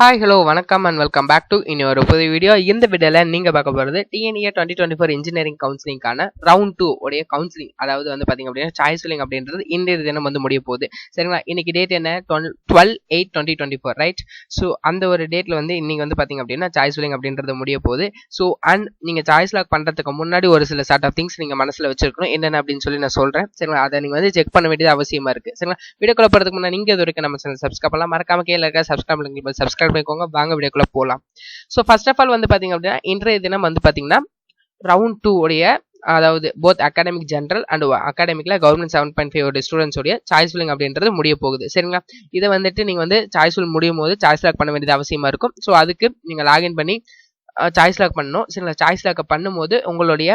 Hi hello வணக்கம் and welcome back to ஒரு புது வீடியோ இந்த வீடியோவில் நீங்கள் பார்க்க போகிறது TNEA twenty twenty four engineering கவுன்சிலிங்கான round two உடைய கவுன்சிலிங் அதாவது வந்து பார்த்தீங்க அப்படின்னா சாய்ஸ் ஃபில்லிங் அப்படின்றது இன்றைய தினம் வந்து முடிய போகுது. சரிங்களா? இன்றைக்கி டேட் என்ன? Twelve eight twenty twenty four right so அந்த ஒரு டேட்டில் வந்து இன்றைக்கி வந்து பார்த்தீங்க அப்படின்னா சாய்ஸ் ஃபில்லிங் அப்படின்றது முடிய போகுது. ஸோ அண்ட் நீங்கள் சாய்ஸ் லாக் பண்ணுறதுக்கு முன்னாடி ஒரு சில சார்ட் ஆஃப் திங்ஸ் நீங்கள் மனசில் வச்சிருக்கணும். என்னென்ன அப்படின்னு சொல்லி நான் சொல்கிறேன் சரிங்களா? அதை நீங்கள் வந்து செக் பண்ண வேண்டியது அவசியமாக இருக்குது சரிங்களா? வீடியோக்குள்ள போகிறதுக்கு முன்னாடி நீங்கள் இது வரைக்கும் நம்ம சேனல் சப்ஸ்கிரைப் பண்ணலாம் மறக்காம கீழே இருக்க சப்ஸ்கிரைப் சப்ஸ்கிரைப் சப்ஸ்கிரைப் பண்ணிக்கோங்க. வாங்க வீடியோக்குள்ள போகலாம் ஸோ ஃபர்ஸ்ட் ஆஃப் ஆல் வந்து பார்த்தீங்க அப்படின்னா இன்றைய தினம் வந்து பார்த்தீங்கன்னா ரவுண்ட் டூ உடைய அதாவது போத் அகாடமிக் ஜென்ரல் அண்ட் அகாடமிக்ல கவர்மெண்ட் செவன் பாயிண்ட் ஃபைவ் உடைய உடைய சாய்ஸ் ஃபில்லிங் அப்படின்றது முடிய போகுது. சரிங்களா? இதை வந்துட்டு நீங்க வந்து சாய்ஸ் ஃபில் முடியும் போது சாய்ஸ் லாக் பண்ண வேண்டியது அவசியமா இருக்கும். ஸோ அதுக்கு நீங்கள் லாகின் பண்ணி சாய்ஸ் லாக் பண்ணணும். சரிங்களா? சாய்ஸ் லாக் பண்ணும்போது உங்களுடைய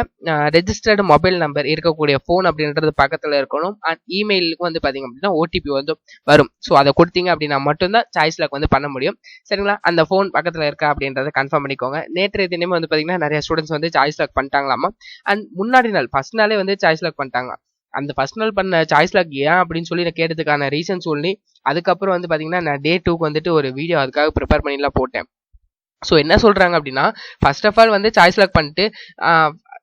ரெஜிஸ்டர்டு மொபைல் நம்பர் இருக்கக்கூடிய ஃபோன் அப்படின்றது பக்கத்தில் இருக்கணும். அண்ட் இமெயிலுக்கு வந்து பார்த்தீங்க அப்படின்னா ஓடிபி வந்து வரும். ஸோ அதை கொடுத்தீங்க அப்படின்னா மட்டும்தான் சாய்ஸ் லாக் வந்து பண்ண முடியும். சரிங்களா? அந்த ஃபோன் பக்கத்தில் இருக்கா அப்படின்றத கன்ஃபார்ம் பண்ணிக்கோங்க. நேற்றைய தினமே வந்து பார்த்தீங்கன்னா நிறைய ஸ்டூடெண்ட்ஸ் வந்து சாய்ஸ் லாக் பண்ணிட்டாங்களாமா? அண்ட் முன்னாடி நாள் ஃபர்ஸ்ட் நாளே வந்து சாய்ஸ் லாக் பண்ணிட்டாங்க. அந்த ஃபர்ஸ்ட் நாள் பண்ண சாய்ஸ் லாக் ஏன் அப்படின்னு சொல்லி நான் கேட்டதுக்கான ரீசன் சொல்லி அதுக்கப்புறம் வந்து பார்த்தீங்கன்னா நான் டே டூக்கு வந்துட்டு ஒரு வீடியோ அதுக்காக ப்ரிப்பேர் பண்ணிலாம் போட்டேன். ஸோ என்ன சொல்கிறாங்க அப்படின்னா ஃபர்ஸ்ட் ஆஃப் ஆல் வந்து சாய்ஸ் லாக் பண்ணிட்டு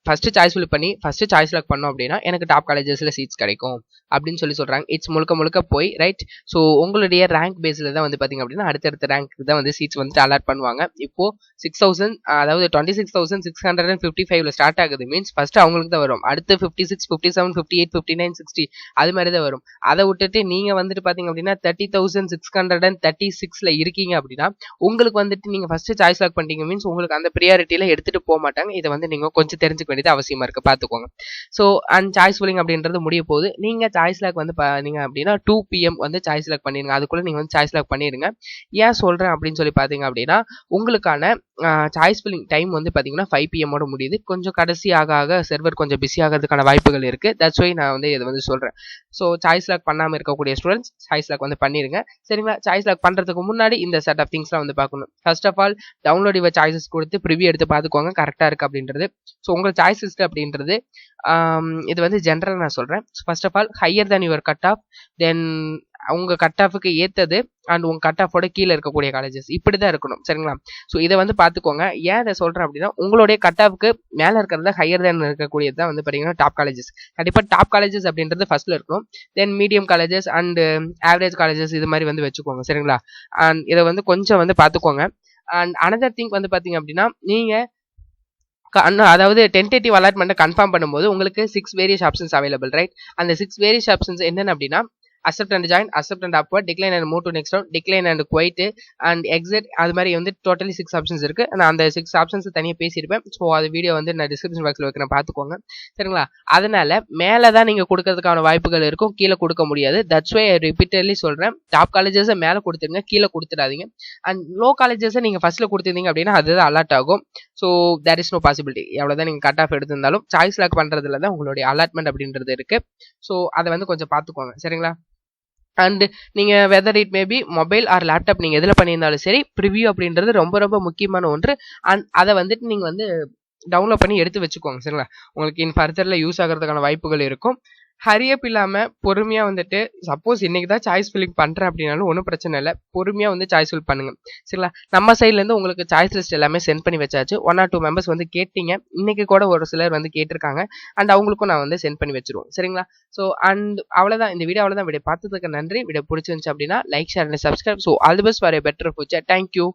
ஃபர்ஸ்ட் சாய்ஸ் ஃபில் பண்ணி ஃபர்ஸ்ட் சாய்ஸ் லாக் பண்ணோம் அப்படின்னா எனக்கு டாப் காலேஜஸில் சீட்ஸ் கிடைக்கும் அப்படின்னு சொல்லி சொல்கிறாங்க இட்ஸ் முழுக்க முழுக்க போய் ரைட் ஸோ உங்களுடைய ரேங்க் பேஸில் தான் வந்து பார்த்தீங்க அப்படின்னா அடுத்தடுத்த ரேங்க் தான் வந்து சீட்ஸ் வந்துட்டு அலாட் பண்ணுவாங்க. இப்போ சிக்ஸ் தௌசண்ட் அதாவது twenty six thousand six hundred and fifty ஃபைவ்ல ஸ்டார்ட் ஆகுது. மீன்ஸ் ஃபஸ்ட் அவங்களுக்கு தான் வரும். அடுத்து fifty six fifty seven fifty eight fifty nine sixty அது மாதிரி தான் வரும். அதை விட்டுட்டு நீங்கள் வந்துட்டு பார்த்தீங்க அப்படின்னா thirty thousand six hundred and thirty சிக்ஸில் இருக்கீங்க அப்படின்னா உங்களுக்கு வந்துட்டு நீங்கள் ஃபர்ஸ்ட் சாய்ஸ் லாக் பண்ணிட்டீங்க. மீன்ஸ் உங்களுக்கு அந்த ப்ரியாரிட்டியில் எடுத்துகிட்டு போக மாட்டாங்க. இதை வந்து நீங்கள் கொஞ்சம் தெரிஞ்சுக்க வேண்டியது அவசியமாக இருக்குது பார்த்துக்கோங்க ஸோ அண்ட் சாய்ஸ் ஃபில்லிங் அப்படின்றது முடிய போகுது. நீங்கள் சாய்ஸ் லாக் வந்து பண்ணீங்க அப்படின்னா டூ பிஎம் வந்து சாய்ஸ் லாக் பண்ணிடுங்க அதுக்குள்ளே நீங்கள் வந்து சாய்ஸ் லாக் பண்ணிடுங்க ஏன் சொல்கிறேன் அப்படின்னு சொல்லி பார்த்தீங்க அப்படின்னா உங்களுக்கான சாய்ஸ் ஃபில்லிங் டைம் வந்து பார்த்தீங்கன்னா ஃபைவ் பிஎம்மோட முடியுது. கொஞ்சம் கடைசி ஆக ஆக சர்வர் கொஞ்சம் பிஸி ஆகிறதுக்கான வாய்ப்புகள் இருக்குது தட்ஸ் ஒய் நான் வந்து இதை வந்து சொல்கிறேன் ஸோ சாய்ஸ் லாக் பண்ணாமல் இருக்கக்கூடிய ஸ்டூடெண்ட்ஸ் சாய்ஸ் லாக் வந்து பண்ணிடுங்க சரிங்களா? சாய்ஸ் லாக் பண்ணுறதுக்கு முன்னாடி இந்த செட் ஆஃப் திங்ஸ்லாம் வந்து பார்க்கணும். ஃபர்ஸ்ட் ஆஃப் ஆல் டவுன்லோட் இவ சாய்ஸஸ் கொடுத்து ப்ரிவியூ எடுத்து பார்த்துக்கோங்க. கரெக்டாக இருக்குது அப்படின்றது. ஸோ உங்கள் சாய்ஸ் லிஸ்ட் அப்படின்றது இது வந்து ஜென்ரல் நான் சொல்கிறேன் first of all higher than your cut off then உங்க கட் ஆஃபுக்கு ஏத்தது அண்ட் உங்க கட் ஆஃபோட கீழே இருக்கக்கூடிய காலேஜஸ் இப்படி தான் இருக்கணும். சரிங்களா? ஸோ இதை வந்து பார்த்துக்கோங்க. ஏன் இதை சொல்றேன் அப்படின்னா உங்களுடைய கட் ஆஃப்க்கு மேலே இருக்கிறத ஹையர் தேன் இருக்கக்கூடியது தான் வந்து பார்த்தீங்கன்னா டாப் காலேஜஸ் கண்டிப்பாக டாப் காலேஜஸ் அப்படின்றது ஃபர்ஸ்ட்ல இருக்கும் then medium colleges and average colleges இது மாதிரி வந்து வச்சுக்கோங்க. சரிங்களா? அண்ட் இதை வந்து கொஞ்சம் வந்து பார்த்துக்கோங்க. அண்ட் அனதர் திங் வந்து பார்த்தீங்க அப்படின்னா நீங்கள் அதாவது டென்டேட்டிவ் அலாட்மெண்ட்டை கன்ஃபார்ம் பண்ணும்போது உங்களுக்கு six various options available right அந்த சிக்ஸ் வேரியஸ் ஆப்ஷன்ஸ் என்னென்ன அப்படின்னா accept and join accept and upward decline and move to next round decline and quit and exit அது மாதிரி வந்து டோட்டலி சிக்ஸ் ஆப்ஷன்ஸ் இருக்கு. நான் அந்த சிக்ஸ் ஆப்ஷன்ஸ் தனியாக பேசியிருப்பேன் ஸோ அது வீடியோ வந்து நான் டிஸ்கிரிப்ஷன் பாக்ஸில் வைக்கிறேன். பார்த்துக்கோங்க. சரிங்களா? அதனால மேலே தான் நீங்கள் கொடுக்கறதுக்கான வாய்ப்புகள் இருக்கும். கீழே கொடுக்க முடியாது. தட்ஸ் வே ரிப்பீட்டர்லி சொல்கிறேன் டாப் காலேஜஸை மேலே கொடுத்துருங்க கீழே கொடுத்துடாதீங்க. அண்ட் லோ காலேஜஸை நீங்கள் ஃபர்ஸ்ட்ல கொடுத்துருந்தீங்க அப்படின்னா அதுதான் அலர்ட் ஆகும். So there is no possibility எவ்வளோதான் நீங்கள் கட் ஆஃப் எடுத்திருந்தாலும் சாய்ஸ் லாக் பண்ணுறதுல தான் உங்களுடைய அலாட்மெண்ட் அப்படின்றது இருக்குது ஸோ அதை வந்து கொஞ்சம் பார்த்துக்கோங்க. சரிங்களா? அண்ட் நீங்கள் whether it maybe mobile or laptop நீங்கள் எதில் பண்ணியிருந்தாலும் சரி ப்ரிவியூ அப்படின்றது ரொம்ப ரொம்ப முக்கியமான ஒன்று. அண்ட் அதை வந்துட்டு நீங்கள் வந்து டவுன்லோட் பண்ணி எடுத்து வச்சுக்கோங்க சரிங்களா? உங்களுக்கு இன் ஃபர்தரில் யூஸ் ஆகிறதுக்கான வாய்ப்புகள் இருக்கும். ஹரியப் இல்லாமல் பொறுமையாக வந்துட்டு சப்போஸ் இன்னைக்கு தான் சாய்ஸ் ஃபில்லிங் பண்ணுறேன் அப்படின்னாலும் ஒன்றும் பிரச்சனை இல்லை. பொறுமையாக வந்து சாய்ஸ் ஃபில் பண்ணுங்கள் சரிங்களா? நம்ம சைட்லேருந்து உங்களுக்கு சாய்ஸ் லிஸ்ட் எல்லாமே சென்ட் பண்ணி வச்சாச்சு. ஒன் ஆர் டூ மெம்பர்ஸ் வந்து கேட்டீங்க. இன்றைக்கி கூட ஒரு சிலர் வந்து கேட்டிருக்காங்க. அண்ட் அவங்களுக்கும் நான் வந்து சென்ட் பண்ணி வச்சிருவோம். சரிங்களா? ஸோ அண்ட் அவ்வளோதான் இந்த வீடியோ அவ்வளோதான் வீடியோ பார்த்ததுக்கு நன்றி. வீடியோ பிடிச்சிருந்துச்சு அப்படின்னா like share and subscribe so all the best for a better future thank you